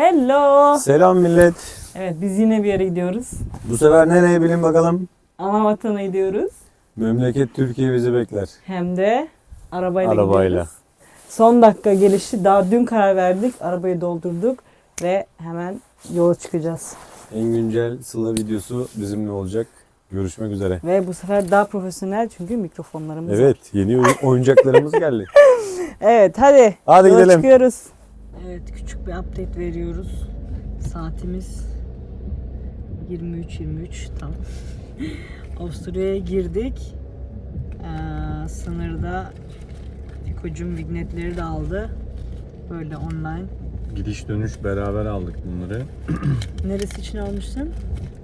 Hello. Selam millet. Evet biz yine bir yere gidiyoruz. Bu sefer nereye bilin bakalım? Ana vatana gidiyoruz. Memleket Türkiye bizi bekler. Hem de arabayla, Arabayla. gidiyoruz. Son dakika gelişi daha dün karar verdik. Arabayı doldurduk ve hemen yola çıkacağız. En güncel Sıla videosu bizimle olacak. Görüşmek üzere. Ve bu sefer daha profesyonel çünkü mikrofonlarımız var. Evet yeni oyun- oyuncaklarımız geldi. Evet hadi. Hadi yola gidelim. çıkıyoruz. Evet küçük bir update veriyoruz. Saatimiz 23-23 tam. Avusturya'ya girdik. Ee, sınırda Fiko'cum vignetleri de aldı. Böyle online. Gidiş dönüş beraber aldık bunları. Neresi için almışsın?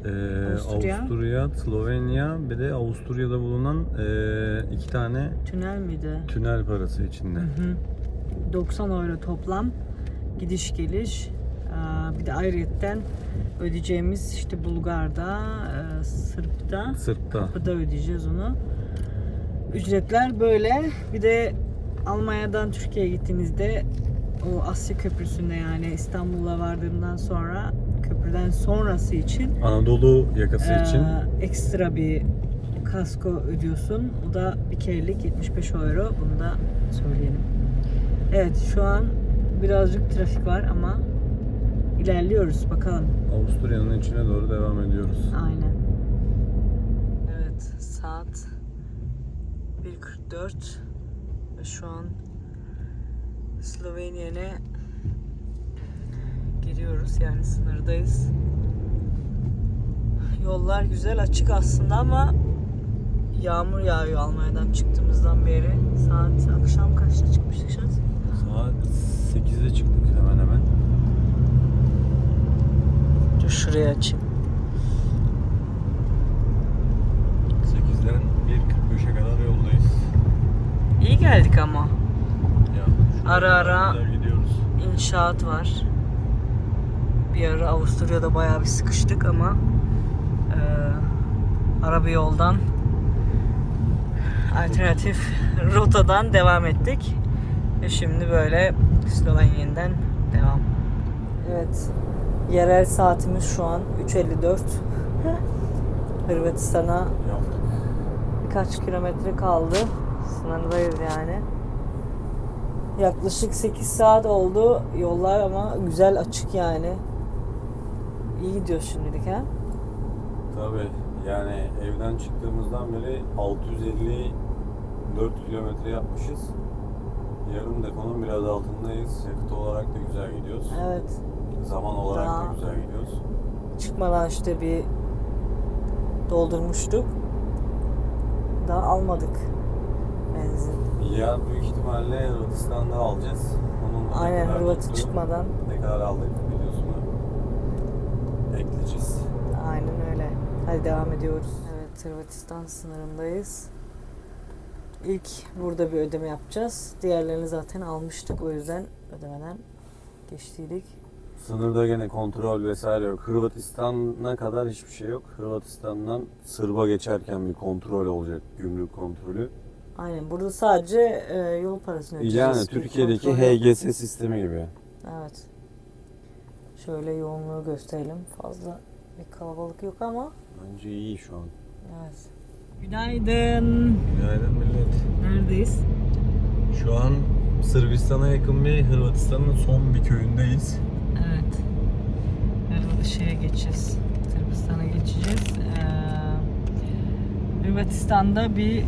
Ee, Avusturya. Avusturya, Slovenya bir de Avusturya'da bulunan ee, iki tane Tünel miydi? tünel parası içinde. Hı hı. 90 euro toplam gidiş geliş. Ee, bir de ayrıyetten ödeyeceğimiz işte Bulgar'da, e, Sırp'ta, Sırtta. Kapıda ödeyeceğiz onu. Ücretler böyle. Bir de Almanya'dan Türkiye'ye gittiğinizde o Asya Köprüsü'nde yani İstanbul'a vardığından sonra köprüden sonrası için Anadolu yakası ee, için ekstra bir kasko ödüyorsun. O da bir kerelik 75 euro. Bunu da söyleyelim. Evet şu an birazcık trafik var ama ilerliyoruz bakalım. Avusturya'nın içine doğru devam ediyoruz. Aynen. Evet saat 1.44 ve şu an Slovenya'ya giriyoruz yani sınırdayız. Yollar güzel açık aslında ama yağmur yağıyor Almanya'dan çıktığımızdan beri. Saat akşam kaçta çıkmıştık şans? Saat 8'de çıktık hemen hemen. Dur şuraya açayım. 8'den 1.45'e kadar yoldayız. İyi geldik ama. Ya, Ara ara kadar gidiyoruz. inşaat var. Bir ara Avusturya'da bayağı bir sıkıştık ama e, araba yoldan alternatif rotadan devam ettik. Ve şimdi böyle Slovenya'dan devam. Evet. Yerel saatimiz şu an 3.54. Hırvatistan'a birkaç kilometre kaldı. Sınırdayız yani. Yaklaşık 8 saat oldu yollar ama güzel açık yani. İyi gidiyor şimdilik ha. Tabii yani evden çıktığımızdan beri 654 kilometre yapmışız. Yarım deponun biraz altındayız. Yakıt olarak da güzel gidiyoruz. Evet. Zaman olarak Daha- da güzel gidiyoruz. Çıkmadan işte bir doldurmuştuk. Daha almadık benzin. Ya büyük ihtimalle Hırvatistan'da alacağız. Onun Aynen Hırvatı çıkmadan. Ne kadar aldık videosunu ekleyeceğiz. Aynen öyle. Hadi devam ediyoruz. Evet Hırvatistan sınırındayız. İlk burada bir ödeme yapacağız. Diğerlerini zaten almıştık. O yüzden ödemeden geçtiydik. Sınırda gene kontrol vesaire yok. Hırvatistan'a kadar hiçbir şey yok. Hırvatistan'dan Sırba geçerken bir kontrol olacak. Gümrük kontrolü. Aynen burada sadece e, yol parasını ödeyeceğiz. Yani Türkiye'deki. HGS sistemi gibi. Evet. Şöyle yoğunluğu gösterelim. Fazla bir kalabalık yok ama. Bence iyi şu an. Evet. Günaydın. Günaydın millet. Neredeyiz? Şu an Sırbistan'a yakın bir Hırvatistan'ın son bir köyündeyiz. Evet. Şeye geçeceğiz. Sırbistan'a geçeceğiz. Ee, Hırvatistan'da bir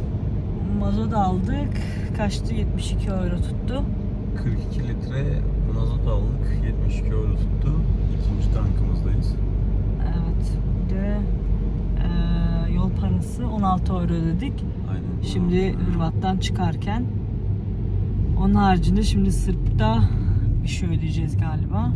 mazot aldık. Kaçtı? 72 euro tuttu. 42 litre mazot aldık. 72 euro tuttu. İkinci tankımızdayız. Evet. Bir de ee, yol parası 16 euro ödedik. Aynen. Şimdi Hırvat'tan çıkarken. Onun haricinde şimdi Sırp'ta bir şey ödeyeceğiz galiba.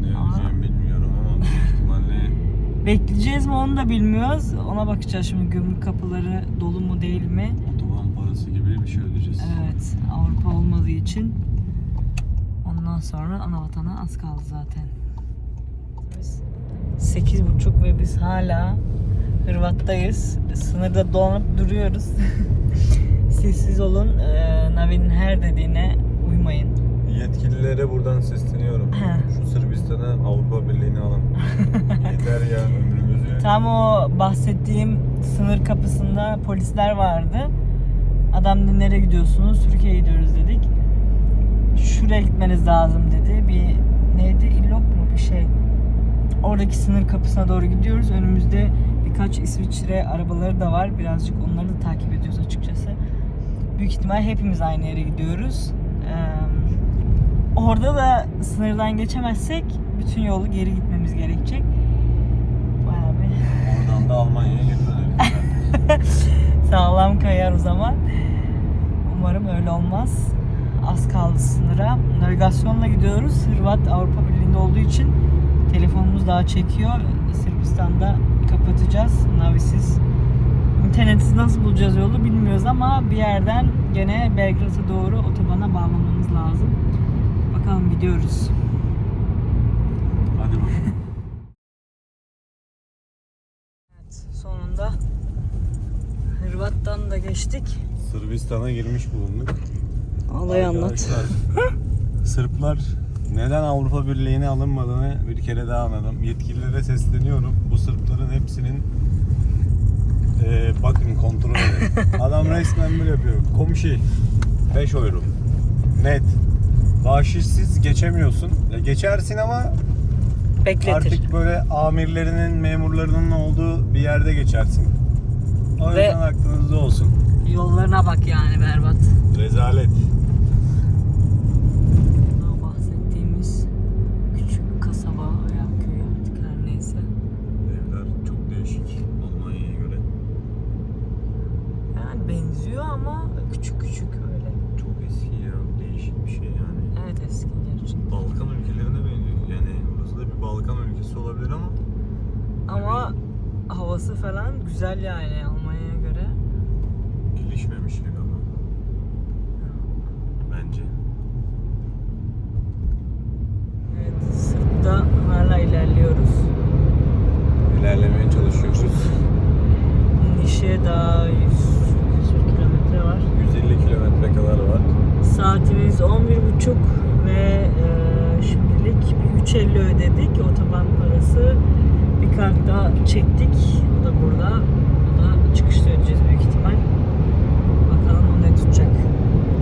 Ne yapacağım bilmiyorum ama büyük ihtimalle Bekleyeceğiz mi onu da bilmiyoruz. Ona bakacağız şimdi gümrük kapıları dolu mu değil mi? otoban parası gibi bir şey ödeyeceğiz. Evet Avrupa olmadığı için ondan sonra ana vatana az kaldı zaten. Biz 8.30 ve biz hala Hırvat'tayız. Sınırda dolanıp duruyoruz. Sessiz olun. Ee, Navi'nin her dediğine uymayın. Yetkililere buradan sesleniyorum. Şu Sırbistan'a Avrupa Birliği'ne alın. Yeter ya ömrümüzü. Tam o bahsettiğim sınır kapısında polisler vardı. Adam dedi nereye gidiyorsunuz? Türkiye'ye gidiyoruz dedik. Şuraya gitmeniz lazım dedi. Bir neydi? İllok mu bir şey. Oradaki sınır kapısına doğru gidiyoruz. Önümüzde birkaç İsviçre arabaları da var. Birazcık onları da takip ediyoruz açıkçası. Büyük ihtimal hepimiz aynı yere gidiyoruz. Ee, orada da sınırdan geçemezsek bütün yolu geri gitmemiz gerekecek. Bayağı bir Oradan da Almanya'ya geri sağlam kayar o zaman. Umarım öyle olmaz. Az kaldı sınıra. Navigasyonla gidiyoruz. Hırvat Avrupa Birliği'nde olduğu için telefonumuz daha çekiyor. Sırbistan'da kapatacağız navisiz. İnternetsiz nasıl bulacağız yolu bilmiyoruz ama bir yerden gene Belgrad'a doğru otobana bağlamamız lazım. Bakalım gidiyoruz. Hadi bakalım. Evet, sonunda Hırvat'tan da geçtik. Sırbistan'a girmiş bulunduk. Olayı anlat. Sırplar neden Avrupa Birliği'ne alınmadığını bir kere daha anladım. Yetkililere sesleniyorum. Bu Sırpların hepsinin eee, bakın kontrol edin. Adam resmen böyle yapıyor. Komşu 5 euro. Net. Bahşişsiz geçemiyorsun. Ya geçersin ama Bekletir. artık böyle amirlerinin, memurlarının olduğu bir yerde geçersin. O Ve- yüzden aklınızda olsun. Yollarına bak yani berbat. Rezalet. Daha bahsettiğimiz küçük kasaba veya köy artık her neyse. Evler çok değişik Almanya'ya göre. Yani benziyor ama küçük küçük öyle. Çok eski ya. Değişik bir şey yani. Evet eski gerçekten. Balkan ülkelerine benziyor. Yani burası da bir Balkan ülkesi olabilir ama Ama havası falan güzel yani Almanya'ya göre. gelişmemişlik ama. Bence. Evet Sırp'ta hala ilerliyoruz. İlerlemeye çalışıyoruz. Nişe daha 100 küsur kilometre var. 150 kilometre kadar var. Saatimiz 11.30 ve e, şimdilik bir 3.50 ödedik otoban parası. Daha çektik. O da burada. O da çıkışta ödeyeceğiz büyük ihtimal. Bakalım o ne tutacak.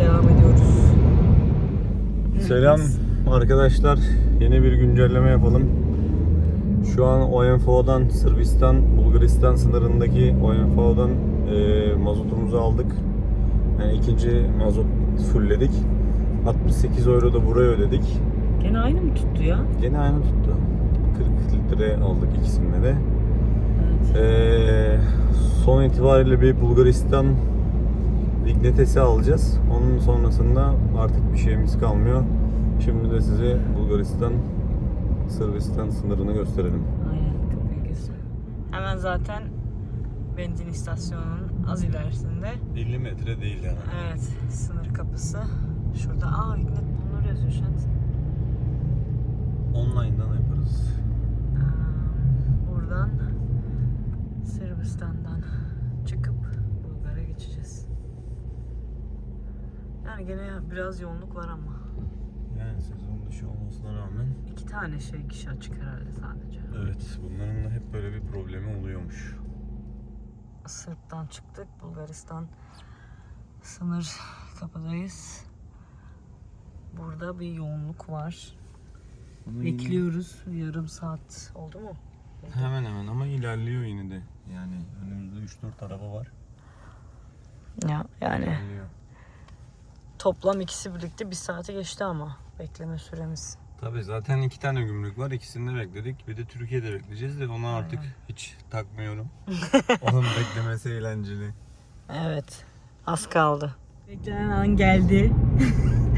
Devam ediyoruz. Selam arkadaşlar. Yeni bir güncelleme yapalım. Şu an OMFO'dan Sırbistan, Bulgaristan sınırındaki OMFO'dan e, mazotumuzu aldık. Yani ikinci mazot fullledik. 68 euro da buraya ödedik. Gene aynı mı tuttu ya? Gene aynı tuttu. 40 litre aldık ikisinde de. Evet. Ee, son itibariyle bir Bulgaristan dignitesi alacağız. Onun sonrasında artık bir şeyimiz kalmıyor. Şimdi de size Bulgaristan Sırbistan sınırını gösterelim. Aynen Kıbrıs. Hemen zaten benzin istasyonunun az ilerisinde. 50 metre değil yani. Evet, sınır kapısı. Şurada aa Vignet bunları yazıyor şu an. Online'dan yaparız. Ee, Buradan Sırbistan'dan çıkıp Bulgar'a geçeceğiz. Yani gene biraz yoğunluk var ama. Yani sezon dışı olmasına rağmen iki tane şey kişi açık herhalde sadece. evet bunların da hep böyle bir problemi oluyormuş. Sırp'tan çıktık. Bulgaristan sınır kapıdayız. Burada bir yoğunluk var. Bekliyoruz. Yarım saat oldu mu? Hemen hemen ama ilerliyor yine de. Yani önümüzde 3-4 araba var. Ya yani İlerliyor. Toplam ikisi birlikte bir saate geçti ama bekleme süremiz. Tabii zaten iki tane gümrük var. İkisini de bekledik. Bir de Türkiye'de bekleyeceğiz de onu artık hiç takmıyorum. Onun beklemesi eğlenceli. Evet. Az kaldı. Beklenen an geldi.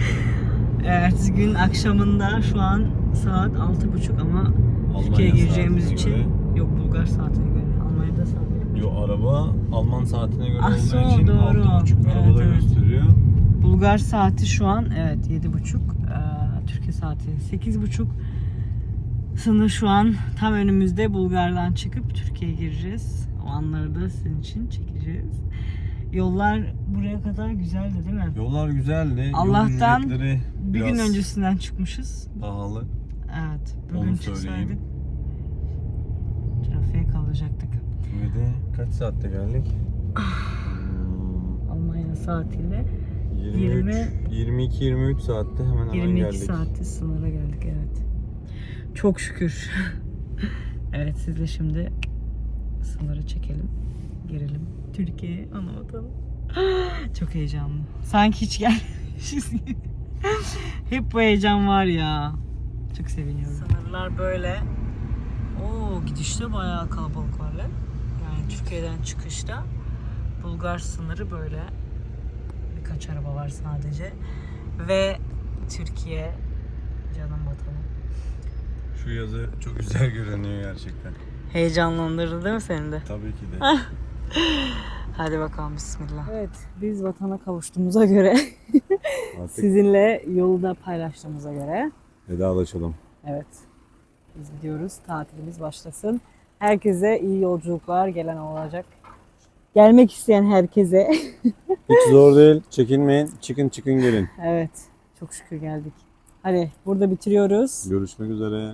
Ertesi gün akşamında şu an saat altı buçuk ama Türkiye'ye gireceğimiz için göre- yok Bulgar saatine göre Almanya'da saat göre. Yo araba Alman saatine göre Ah, olduğu için doğru. altı buçuk Evet, arabada evet. gösteriyor. Bulgar saati şu an evet yedi buçuk. Ee, Türkiye saati sekiz buçuk. Sınır şu an tam önümüzde Bulgar'dan çıkıp Türkiye'ye gireceğiz. O anları da sizin için çekeceğiz. Yollar buraya kadar güzeldi değil mi? Yollar güzeldi. Yol Allah'tan ücretleri Bir gün biraz öncesinden çıkmışız. pahalı. Evet. Bugün Onu çıksaydık söyleyeyim. trafiğe kalacaktık. Ve de kaç saatte geldik? Hmm, Almanya saatiyle 23, 22-23 saatte hemen hemen 22 geldik. saatte sınıra geldik evet. Çok şükür. evet sizle şimdi sınırı çekelim. Girelim. Türkiye ana. Çok heyecanlı. Sanki hiç gelmemişiz gibi. Hep bu heyecan var ya. Çok seviniyorum. Sınırlar böyle. Oo gidişte bayağı kalabalık var lan. Yani Türkiye'den çıkışta Bulgar sınırı böyle. Birkaç araba var sadece. Ve Türkiye canım vatanım. Şu yazı çok güzel görünüyor gerçekten. Heyecanlandırdı değil mi seni de? Tabii ki de. Hadi bakalım bismillah. Evet biz vatana kavuştuğumuza göre Artık sizinle yolu da paylaştığımıza göre vedalaşalım. evet biz gidiyoruz tatilimiz başlasın. Herkese iyi yolculuklar gelen olacak. Gelmek isteyen herkese Hiç zor değil. Çekinmeyin. Çıkın çıkın gelin. evet çok şükür geldik. Hadi burada bitiriyoruz. Görüşmek üzere.